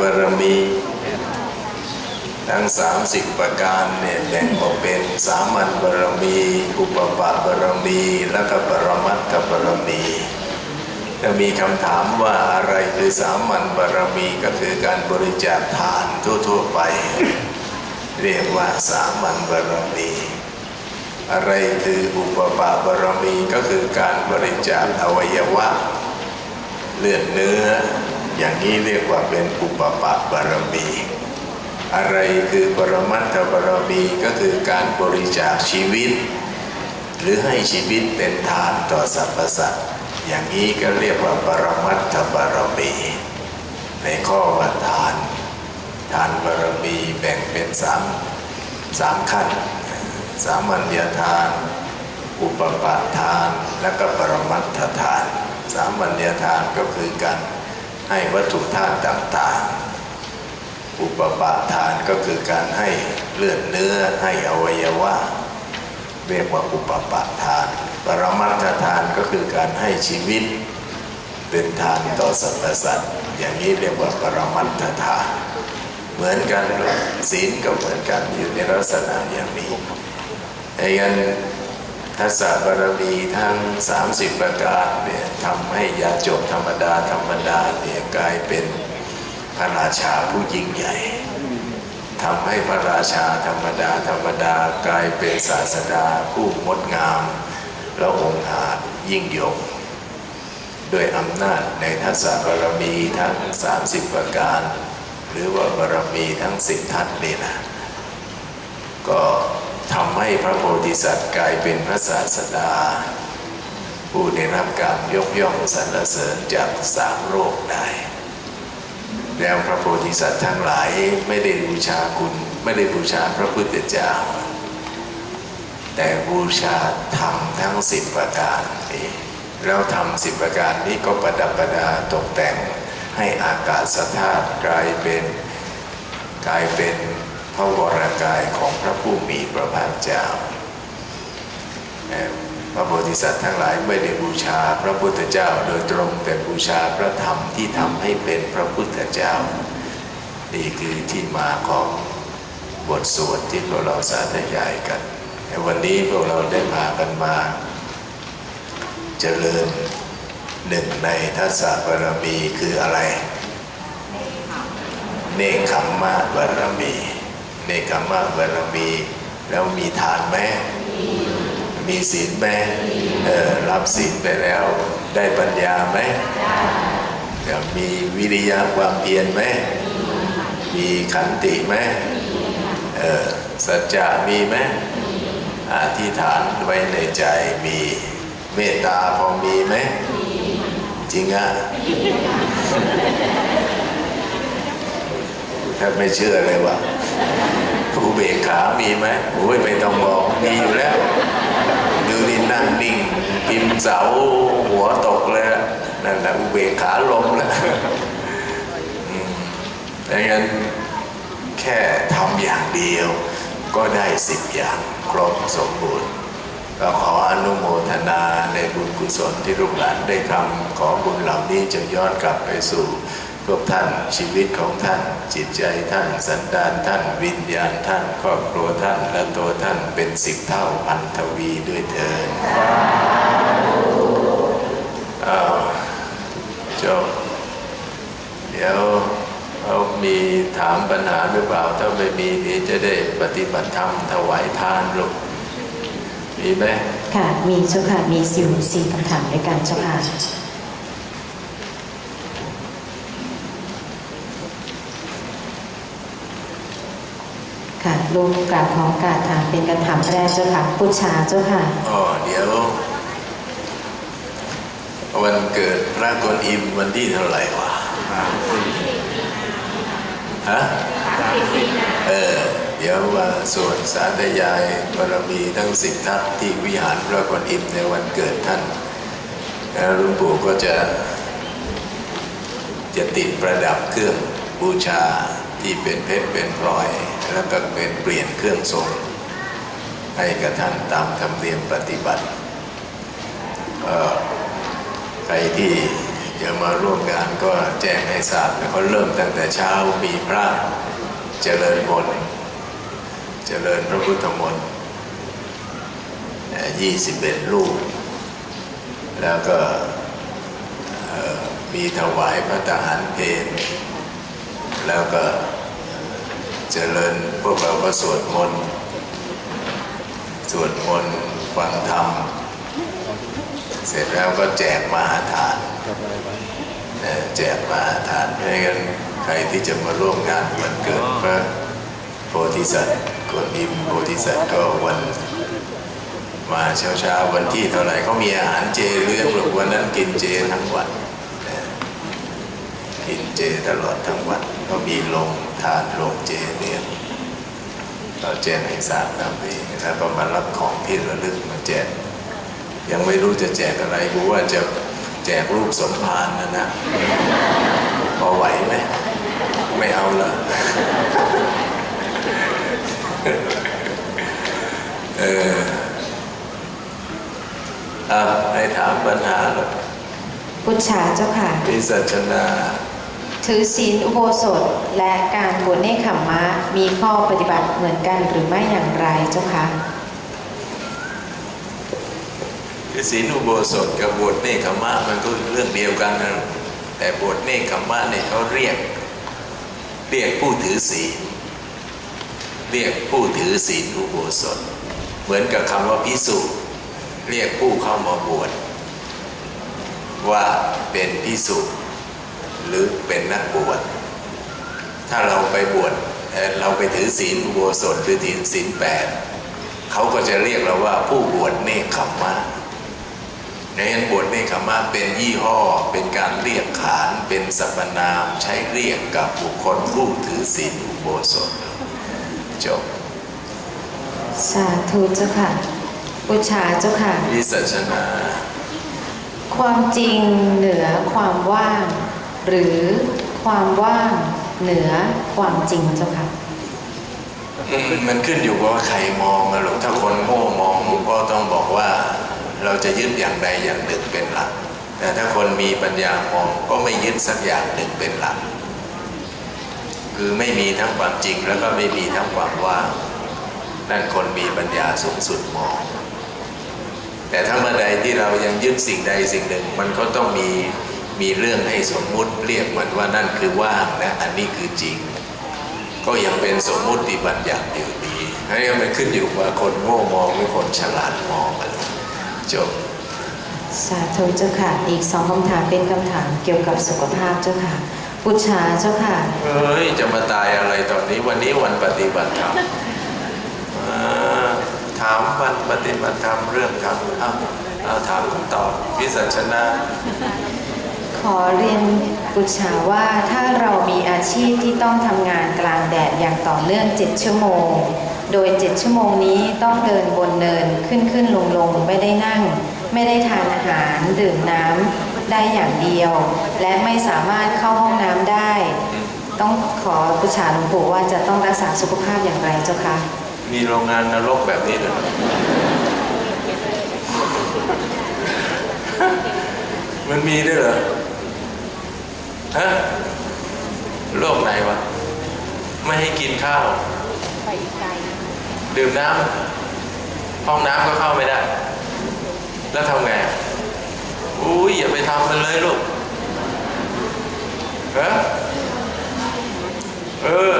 บารมี ทั้ง 30 ประการเนี่ยแบ่งออกเป็นสามัญบารมี อุปปะบารมี และก็ปรมัตถบารมีถ้ามีคำถามว่าอะไรคือสามัญบารมีก็คือการบริจาคทานทั่วๆไป เรียกว่าสามัญบารมีอะไรคืออุปปะบารมีก็คือการบริจาคอวัยวะ เลือดเนื้อ อย่างนี้เรียกว่าเป็นอุปปะบารมี อะไรคือปรมัตถบารมีก็คือการบริจาคชีวิต หรือให้ชีวิตเป็นทานต่อสรรพสัตว์อย่างนี้ก็เรียกว่าปรมัตถบารมี ในข้อว่าทาน ทานบารมีแบ่งเป็นสามสามขั้น สามัญญาทาน อุปปาทาน และก็ปรมัตถทาน สามัญญาทานก็คือการ ให้วัตถุธาตุต่างๆ อุปปาทานก็คือการให้เลือดเนื้อให้อวัยวะ เรียกว่าอุปปาทาน ปรมัตถทานก็คือการให้ชีวิต เป็นทานต่อสรรพสัตว์อย่างนี้เรียกว่าปรมัตถทาน เหมือนกันเลยศีลก็เหมือนกันอยู่ในลักษณะอย่างนี้ไอ้ยัน ทัศบารมีทั้ง 30 ประการเนี่ยทำให้ยาจบธรรมดาธรรมดาเนี่ยกลายเป็นพระราชาผู้ยิ่งใหญ่ทำให้พระราชาธรรมดาธรรมดากลายเป็นศาสดาผู้งดงาม และองค์อาจยิ่งยงด้วยอำนาจในทัศบารมีทั้ง 30 ประการ หรือว่าบารมีทั้งสิบทัศนี่นะก็ ทำให้พระโพธิสัตว์กลายเป็นพระศาสดา ผู้ได้รับการยกย่องสรรเสริญจากสามโลกได้ แล้วพระโพธิสัตว์ทั้งหลายไม่ได้บูชาคุณไม่ได้บูชาพระพุทธเจ้า แต่บูชาธรรมทั้งสิบประการนี้แล้วทำสิบประการนี้ก็ประดับประดาตกแต่งให้อากาศธาตุกลายเป็นกลายเป็น ระวรากายของพระผู้มีพระภาคเจ้าเอ่อพระโพธิสัตว์ทั้งหลายไม่ได้บูชาพระพุทธเจ้าโดยตรงแต่บูชาพระธรรมที่ทำให้เป็นพระพุทธเจ้า นี่คือที่มาของบทสวดที่พวกเราสาธยายกันในวันนี้พวกเราได้พากันมา เจริญหนึ่งในทัศบารมีคืออะไร เนคขมมะบารมี เนคขมมะบารมี แล้วมีทานไหมมีศีลไหมรับศีลไปแล้วได้ปัญญาไหมมีวิริยะความเพียรไหมมีขันติไหมสัจจะมีไหมอธิษฐานไว้ในใจมีเมตตาพอมีไหมจริงอะ ถ้าไม่เชื่อเลยว่าผู้เบกขามีไหมโอ้ยไม่ต้องบอกมีอยู่แล้ว ดูนี่นั่งนิ่ง พิมพ์เสาหัวตกเลยนั่นแหละอุเบกขาล้มแล้วอืมดังนั้นแค่ทำอย่างเดียว ก็ได้สิบอย่างครบสมบูรณ์ก็ขออนุโมทนาในบุญกุศลที่ลูกหลานได้ทำขอบุญเหล่านี้จะย้อนกลับไปสู่ พวกท่านชีวิตของท่าน จิตใจท่านสันดานท่าน วิญญาณท่านครอบครัวท่านและตัวท่านเป็นสิบเท่าพันทวีด้วยเถิดอ้าวจบเดี๋ยวเขามีถามปัญหาหรือเปล่า ถ้าไม่มีเดี๋ยวจะได้ปฏิบัติธรรมถวายทานลูกมีไหมค่ะ มีเจ้าค่ะ มีสิวสี่คำถามด้วยกันเจ้าค่ะ ลูกกราบขอกราบถามเป็นคำถามแรกเจ้าค่ะพุชาเจ้าค่ะอ๋อเดี๋ยว วันเกิดพระกวนอิมวันที่เท่าไหร่วะฮะเออเดี๋ยวว่าส่วนสาธยายบารมีทั้งสิบทัศที่วิหารพระกวนอิมในวันเกิดท่านแล้วลุงปู่ก็จะ จะติดประดับเครื่องบูชาที่เป็นเพชรเป็นพลอย แล้วก็เป็นเปลี่ยนเครื่องทรง ให้กับท่านตามธรรมเนียมปฏิบัติก็ใครที่จะมาร่วมงานก็แจ้งให้ทราบแล้วก็เริ่มตั้งแต่เช้ามีพระเจริญมนต์เจริญพระพุทธมนต์ยี่สิบเอ็ดรูปแล้วก็มีถวายพระทหารเพลแล้วก็ เจริญพวกเราก็สวดมนต์สวดมนต์ฟังธรรม เสร็จแล้วก็แจกมหาทานนะแจกมหาทานเพราะงั้นใครที่จะมาร่วมงานวันเกิดพระโพธิสัตว์กวนอิมโพธิสัตว์ก็วันมาเช้าเช้าๆวันที่เท่าไหร่เขามีอาหารเจเลี้ยงหรือวันนั้นกินเจทั้งวัน กินเจตลอดทั้งวันก็มีลง ทานลงเจเลี้ยงเราแจ้งให้ทราบตามนี้แล้วก็มารับของที่ระลึกมาแจกยังไม่รู้จะแจกอะไรกูว่าจะแจกรูปสมภารนะนะพอไหวไหมไม่เอาละเอออะให้ถามปัญหาหรอกพุทธาเจ้าค่ะพิสัชนา ถือศีลอุโบสถและการบวชเนคขมมะมีข้อปฏิบัติเหมือนกันหรือไม่อย่างไรเจ้าคะคือศีลอุโบสถกับบวชเนคขมะมันก็เรื่องเดียวกันนะแต่บวชเนคขมะเนี่ยเขาเรียกเรียกผู้ถือศีลเรียกผู้ถือศีลอุโบสถ เหมือนกับคำว่าพิสุเรียกผู้เข้ามาบวชว่าเป็นพิสุ หรือเป็นนักบวชถ้าเราไปบวชเอ่อเราไปถือศีลอุโบสถหรือถือศีลแปดเขาก็จะเรียกเราว่าผู้บวชเนคขมะในนั้นบวชเนคขมะเป็นยี่ห้อ เป็นการเรียกขานเป็นสรรพนามใช้เรียกกับบุคคลผู้ถือศีลอุโบสถจบสาธุเจ้าค่ะพุทธาเจ้าค่ะวิสัชนา ความจริงเหนือความว่าง หรือความว่างเหนือความจริงเจ้าค่ะอืมมันขึ้นอยู่กับว่าใครมองนะลูกถ้าคนโง่มองก็ต้องบอกว่าเราจะยึดอย่างใดอย่างหนึ่งเป็นหลัก แต่ถ้าคนมีปัญญามองก็ไม่ยึดสักอย่างหนึ่งเป็นหลัก คือไม่มีทั้งความจริงแล้วก็ไม่มีทั้งความว่างนั่นคนมีปัญญาสูงสุดมอง แต่ถ้าเมื่อใดที่เรายังยึดสิ่งใดสิ่งหนึ่ง มันก็ต้องมี มีเรื่องให้สมมุติเรียกมันว่านั่นคือว่างและอันนี้คือจริง ก็ยังเป็นสมมุติบัญญัติอยู่ดีอันนี้มันขึ้นอยู่ว่าคนโง่มองหรือคนฉลาดมองกันจบสาธุเจ้าค่ะอีกสองคำถามเป็นคำถามเกี่ยวกับสุขภาพเจ้าค่ะพุทธาเจ้าค่ะเฮ้ยจะมาตายอะไรตอนนี้วันนี้วันปฏิบัติธรรมอ่าถามวันปฏิบัติธรรมเรื่องธรรมเอาเอาถามคำตอบวิสัชนา ขอเรียนปุจฉาว่าถ้าเรามีอาชีพที่ต้องทำงานกลางแดดอย่างต่อเนื่อง 7 ชั่วโมง โดย 7 ชั่วโมงนี้ต้องเดินบนเนินขึ้นขึ้นลงลงไม่ได้นั่ง ไม่ได้ทานอาหารดื่มน้ำได้อย่างเดียว และไม่สามารถเข้าห้องน้ำได้ ต้องขอปุจฉาหลวงปู่ว่าจะต้องรักษาสุขภาพอย่างไรเจ้าคะมีโรงงานนรกแบบนี้เหรอมันมีด้วยเหรอ ฮะโลกไหนวะ ไม่ให้กินข้าวดื่มน้ำห้องน้ำก็เข้าไม่ได้ แล้วทำไงอุ้ยอย่าไปทำมันเลยลูกฮะเออ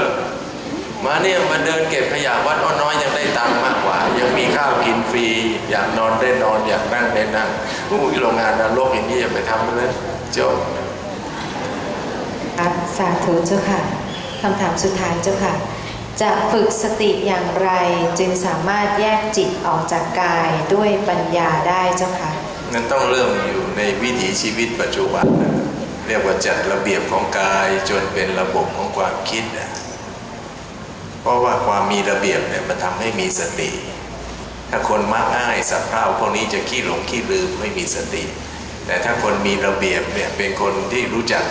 มาเนี่ยมาเดินเก็บขยะวัดอ้อน้อยยังได้ตังค์มากกว่า ยังมีข้าวกินฟรี อยากนอนได้นอนอยากนั่งได้นั่งอุ้ยโรงงานนรกอย่างนี้อย่าไปทำมันเลยจบครับ สาธุเจ้าค่ะคำถามสุดท้ายเจ้าค่ะ จะฝึกสติอย่างไรจึงสามารถแยกจิตออกจากกายด้วยปัญญาได้เจ้าค่ะนั้นต้องเริ่มอยู่ในวิถีชีวิตปัจจุบันนะเรียกว่าจัดระเบียบของกายจนเป็นระบบของความคิดนะเพราะว่าความมีระเบียบเนี่ยมันทำให้มีสติ ถ้าคนมักง่ายสับเพร่าพวกนี้จะขี้หลงขี้ลืมไม่มีสติ แต่ถ้าคนมีระเบียบเนี่ยเป็นคนที่รู้จัก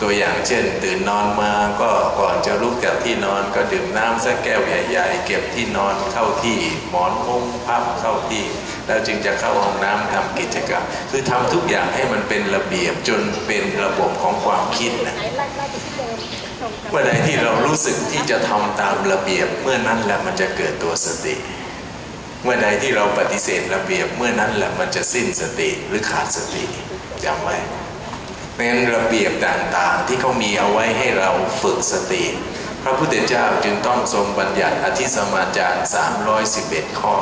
ตัวอย่างเช่น ตื่นนอนมาก็ก่อนจะลุกจากที่นอนก็ดื่มน้ำสักแก้วใหญ่ๆ เก็บที่นอนเข้าที่หมอนมุ้งพับเข้าที่ แล้วจึงจะเข้าห้องน้ำทำกิจกรรม คือทำทุกอย่างให้มันเป็นระเบียบจนเป็นระบบของความคิดนะเมื่อใดที่เรารู้สึกที่จะทำตามระเบียบเมื่อนั้นแหละมันจะเกิดตัวสติ เมื่อใดที่เราปฏิเสธระเบียบเมื่อนั้นแหละมันจะสิ้นสติหรือขาดสติจำไว้ เพราะฉะนั้นระเบียบต่างๆ ที่เขามีเอาไว้ให้เราฝึกสติ พระพุทธเจ้าจึงต้องทรงบัญญัติอธิสมาจาร311 ข้อ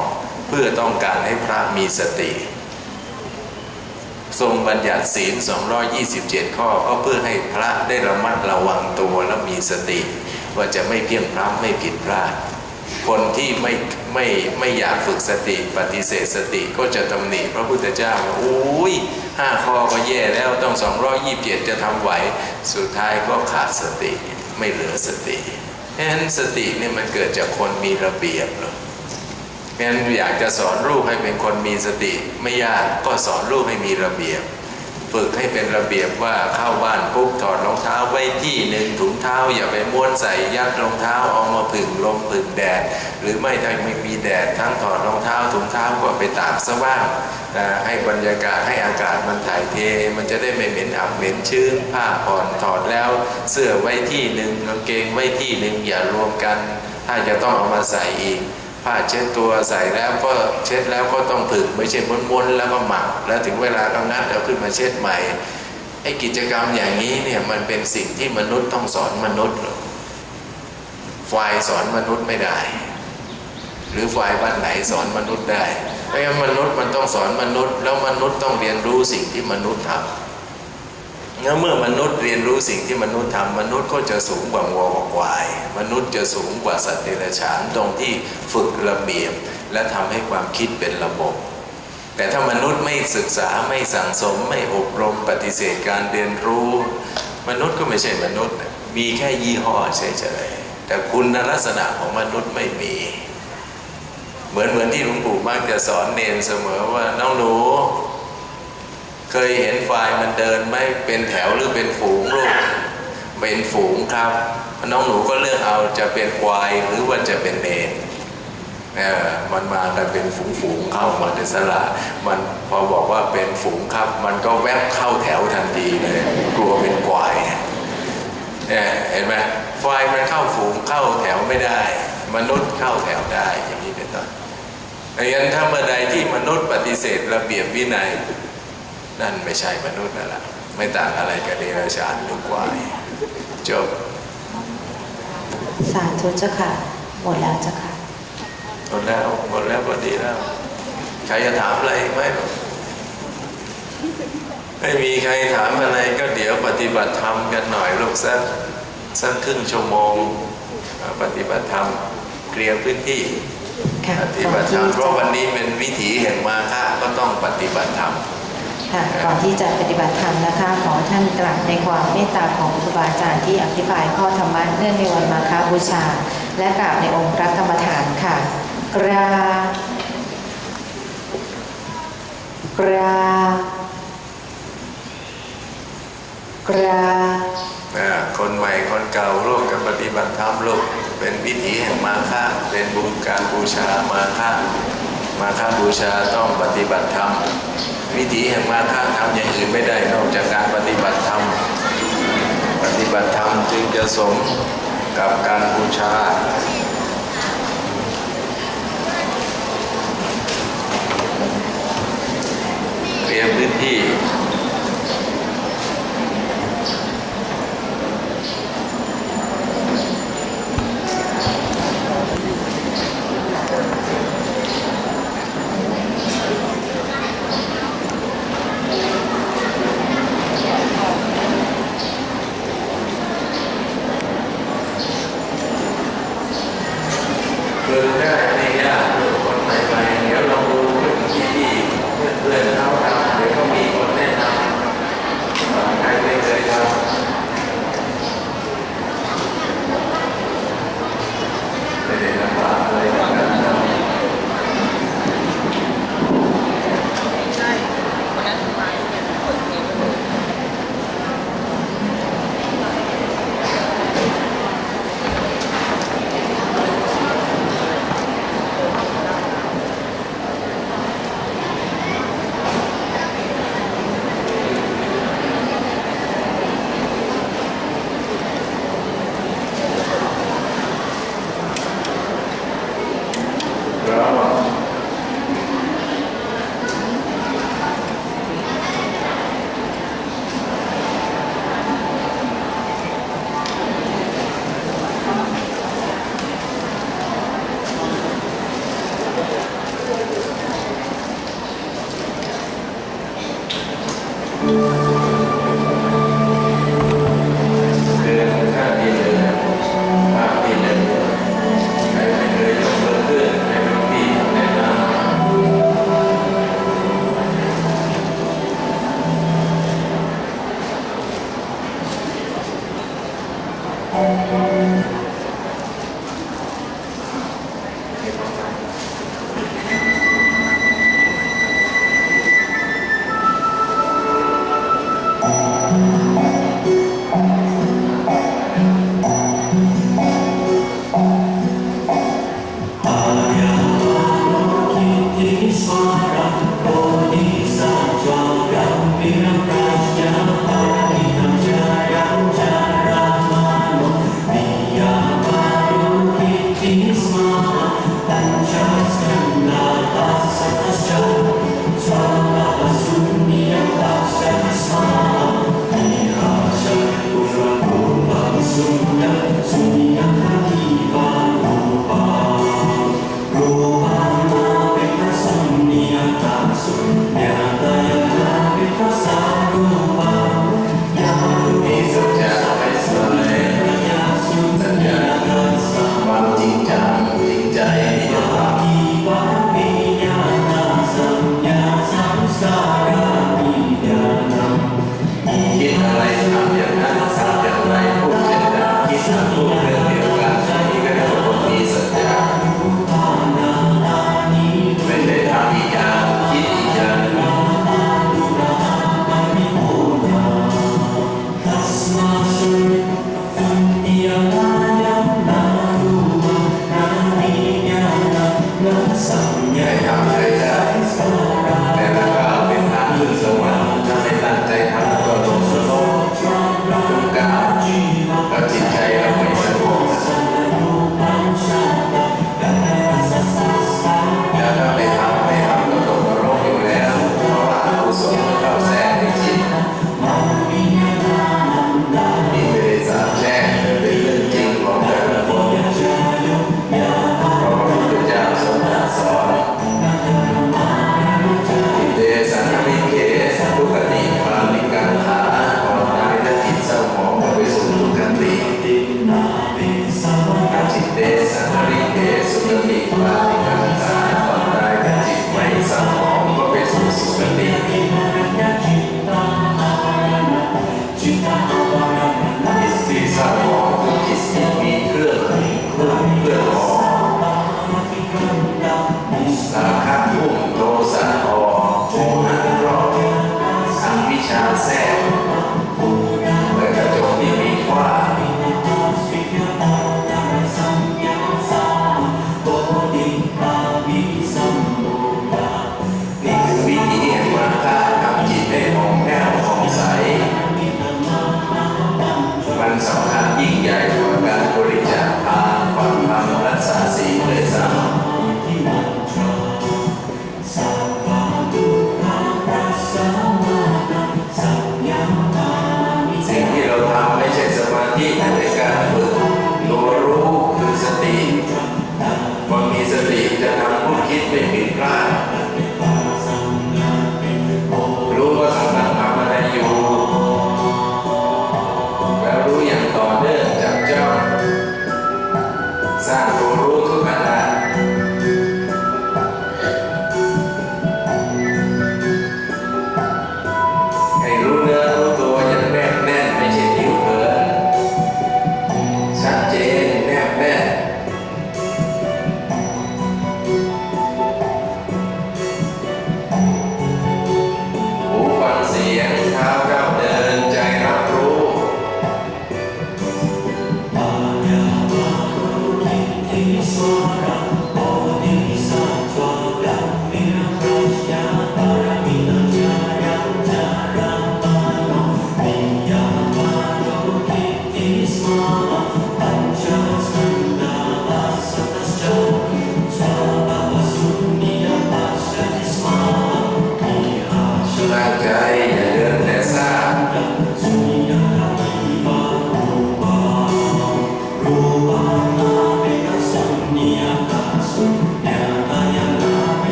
เพื่อต้องการให้พระมีสติ ทรงบัญญัติศีล 227 ข้อก็เพื่อให้พระได้ระมัดระวังตัวและมีสติ ว่าจะไม่เพี้ยงพล้ำไม่ผิดพลาด คนที่ไม่ไม่ไม่อยากฝึกสติปฏิเสธสติก็จะตำหนิพระพุทธเจ้าว่าอุ้ยห้าข้อก็แย่แล้วต้อง227จะทำไหว สุดท้ายก็ขาดสติไม่เหลือสติเพราะฉะนั้นสติเนี่ยมันเกิดจากคนมีระเบียบเลยงั้นอยากจะสอนลูกให้เป็นคนมีสติ ไม่ยากก็สอนลูกให้มีระเบียบ ฝึกให้เป็นระเบียบว่าเข้าบ้านปุ๊บถอดรองเท้าไว้ที่หนึ่งถุงเท้า อย่าไปม้วนใส่ยัดรองเท้าเอามาผึ่งลมผึ่งแดด หรือไม่ถ้าไม่มีแดดทั้งถอดรองเท้าถุงเท้าก็ไปตากซะบ้างนะให้บรรยากาศให้อากาศมันถ่ายเท มันจะได้ไม่เหม็นอับเหม็นชื้นผ้าผ่อนถอดแล้ว เสื้อไว้ที่หนึ่งกางเกงไว้ที่หนึ่งอย่ารวมกัน ถ้าจะต้องเอามาใส่อีก ผ้าเช็ดตัวใส่แล้วก็เช็ดแล้วก็ต้องผึ่งไม่ใช่ม้วนๆแล้วก็หมัก แล้วถึงเวลาก็งัดเอาขึ้นมาเช็ดใหม่ไอ้กิจกรรมอย่างนี้เนี่ยมันเป็นสิ่งที่มนุษย์ต้องสอนมนุษย์หรอกฝ่ายสอนมนุษย์ไม่ได้ หรือฝ่ายบ้านไหนสอนมนุษย์ได้เพราะงั้นมนุษย์มันต้องสอนมนุษย์ แล้วมนุษย์ต้องเรียนรู้สิ่งที่มนุษย์ทำ แล้วเมื่อมนุษย์เรียนรู้สิ่งที่มนุษย์ทำมนุษย์ก็จะสูงกว่าวัวกว่าควาย มนุษย์จะสูงกว่าสัตว์เดรัจฉานตรงที่ฝึกระเบียบ และทำให้ความคิดเป็นระบบ แต่ถ้ามนุษย์ไม่ศึกษาไม่สั่งสมไม่อบรมปฏิเสธการเรียนรู้ มนุษย์ก็ไม่ใช่มนุษย์ มีแค่ยี่ห้อเฉยๆแต่คุณลักษณะของมนุษย์ไม่มี เหมือนเหมือนที่หลวงปู่มักจะสอนเนนเสมอว่าน้องหนู เคยเห็นควายมันเดินไหม่เป็นแถวหรือเป็นฝูงลูกเป็นฝูงครับน้องหนูก็เลือกเอาจะเป็นควายหรือว่าจะเป็นเนนเออมันมากันเป็นฝูงๆเข้ามาในสละมันพอบอกว่าเป็นฝูงครับ มันก็แวบเข้าแถวทันทีเลยกลัวเป็นควายเนี่ยเห็นไหมควายมันเข้าฝูงเข้าแถวไม่ได้ มนุษย์เข้าแถวได้อย่างนี้เป็นต้นดังนั้นถ้าเมื่อใดที่มนุษย์ปฏิเสธระเบียบวินัย นั่นไม่ใช่มนุษย์นั่นแหละไม่ต่างอะไรกับเดรัจฉานหรือกวายจบ สาธุเจ้าค่ะ หมดแล้วเจ้าค่ะ หมดแล้วหมดแล้วก็ดีแล้ว ใครจะถามอะไรอีกไหมไม่มีใครถามอะไรก็เดี๋ยวปฏิบัติธรรมกันหน่อยลูกสักสักครึ่งชั่วโมงเอ่อปฏิบัติธรรมเคลียร์พื้นที่ค่ะปฏิบัติธรรมเพราะวันนี้เป็นวิถีแห่งมาฆะก็ต้องปฏิบัติธรรม ค่ะก่อนที่จะปฏิบัติธรรมนะคะ ขอท่านกราบในความเมตตาของครูบาอาจารย์ที่อธิบายข้อธรรมะเนื่องในวันมาฆบูชา และกราบในองค์พระกรรมฐานค่ะ กรา กรา กราคนใหม่คนเก่าร่วมกันปฏิบัติธรรมลูกเป็นวิถีแห่งมาฆะเป็นบุญการบูชามาฆะมาฆบูชาต้องปฏิบัติธรรม วิถีแห่งมาฆะทำอย่างอื่นไม่ได้นอกจากการปฏิบัติธรรม ปฏิบัติธรรมจึงจะสมกับการบูชาเตรียมพื้นที่ มือได้ในยาคนใหม่ๆเดี๋ยวเราดูเพื่อนที่เพื่อน